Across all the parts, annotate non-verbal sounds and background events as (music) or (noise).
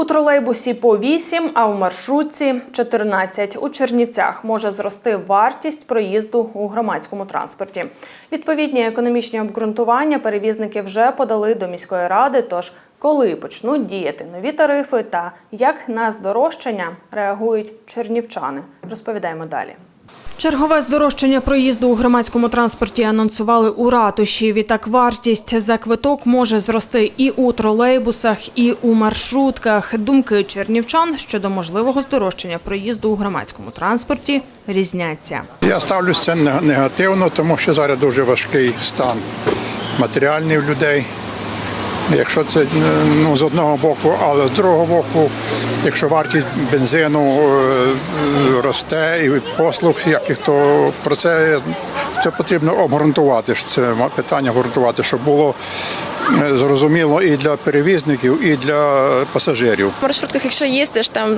У тролейбусі по 8, а у маршрутці 14. У Чернівцях може зрости вартість проїзду у громадському транспорті. Відповідні економічні обґрунтування перевізники вже подали до міської ради. Тож, коли почнуть діяти нові тарифи та як на здорожчання реагують чернівчани, розповідаємо далі. Чергове здорожчання проїзду у громадському транспорті анонсували у ратуші. Відтак вартість за квиток може зрости і у тролейбусах, і у маршрутках. Думки чернівчан щодо можливого здорожчання проїзду у громадському транспорті різняться. Я ставлюся негативно, тому що зараз дуже важкий стан матеріальний в людей. Якщо це ну, з одного боку, але з другого боку, якщо вартість бензину е, е, росте і послуг яких, то про це, це потрібно обґрунтувати. Це питання обґрунтувати, щоб було е, зрозуміло і для перевізників, і для пасажирів. В маршрутках, якщо їздиш, там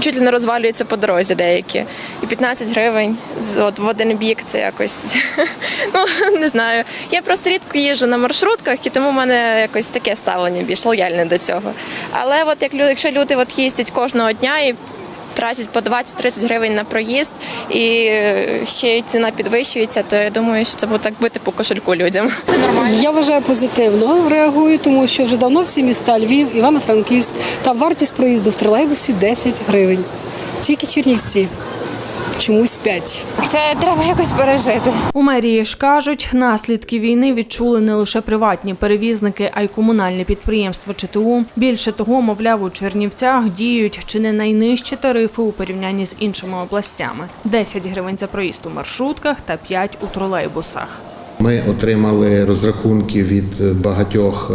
чуть ли не розвалюються по дорозі деякі. І 15 гривень от в один бік це якось (laughs) ну не знаю. Я просто рідко їжджу на маршрутках, і тому в мене якось таке ставлення більш лояльне до цього. Але от як якщо люди от їздять кожного дня і тратять по 20-30 гривень на проїзд, і е, ще й ціна підвищується, то я думаю, що це буде так бити по кошельку людям. Я вважаю позитивно реагую, тому що вже давно всі міста Львів, Івано-Франківськ, там вартість проїзду в тролейбусі 10 гривень. Тільки Чернівці. Чомусь п'ять. Це треба якось пережити. У мерії ж кажуть, наслідки війни відчули не лише приватні перевізники, а й комунальне підприємство ЧТУ. Більше того, мовляв, у Чернівцях діють чи не найнижчі тарифи у порівнянні з іншими областями: 10 гривень за проїзд у маршрутках та 5 у тролейбусах. Ми отримали розрахунки від багатьох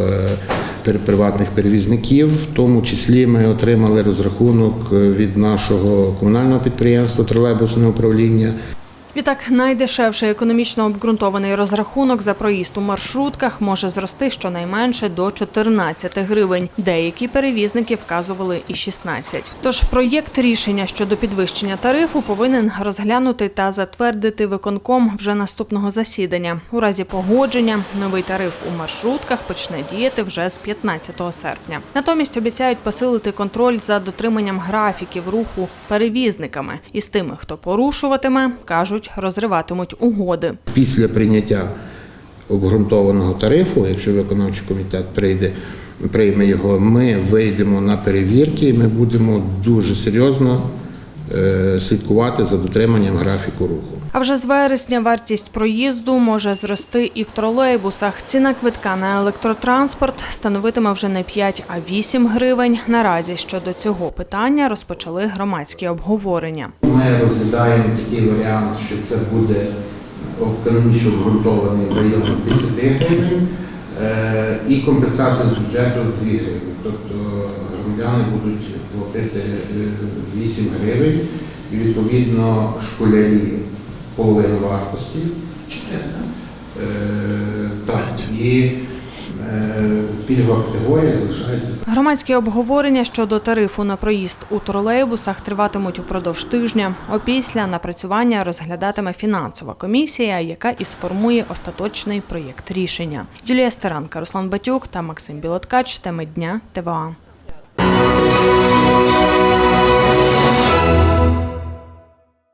е, приватних перевізників. В тому числі ми отримали розрахунок е, від нашого комунального підприємства тролейбусного управління. Відтак, найдешевший економічно обґрунтований розрахунок за проїзд у маршрутках може зрости щонайменше до 14 гривень. Деякі перевізники вказували і 16. Тож проєкт рішення щодо підвищення тарифу повинен розглянути та затвердити виконком вже наступного засідання. У разі погодження новий тариф у маршрутках почне діяти вже з 15 серпня. Натомість обіцяють посилити контроль за дотриманням графіків руху перевізниками і з тими, хто порушуватиме, кажуть, розриватимуть угоди. Після прийняття обґрунтованого тарифу, якщо виконавчий комітет прийде, прийме його, ми вийдемо на перевірки і ми будемо дуже серйозно слідкувати за дотриманням графіку руху. А вже з вересня вартість проїзду може зрости і в тролейбусах. Ціна квитка на електротранспорт становитиме вже не 5, а 8 гривень. Наразі щодо цього питання розпочали громадські обговорення. Ми розглядаємо такий варіант, що це буде економічно обґрунтований в районі 10 гривень е, і компенсація з бюджету 2 гривні. Тобто громадяни будуть платити е, 8 гривень і відповідно школярі половину вартості. 4, так? І е, пільгова категорія залишається Громадські обговорення щодо тарифу на проїзд у тролейбусах триватимуть упродовж тижня. Опісля напрацювання розглядатиме фінансова комісія, яка і сформує остаточний проєкт рішення. Юлія Старанка, Руслан Батюк та Максим Білоткач. Теми дня ТВА.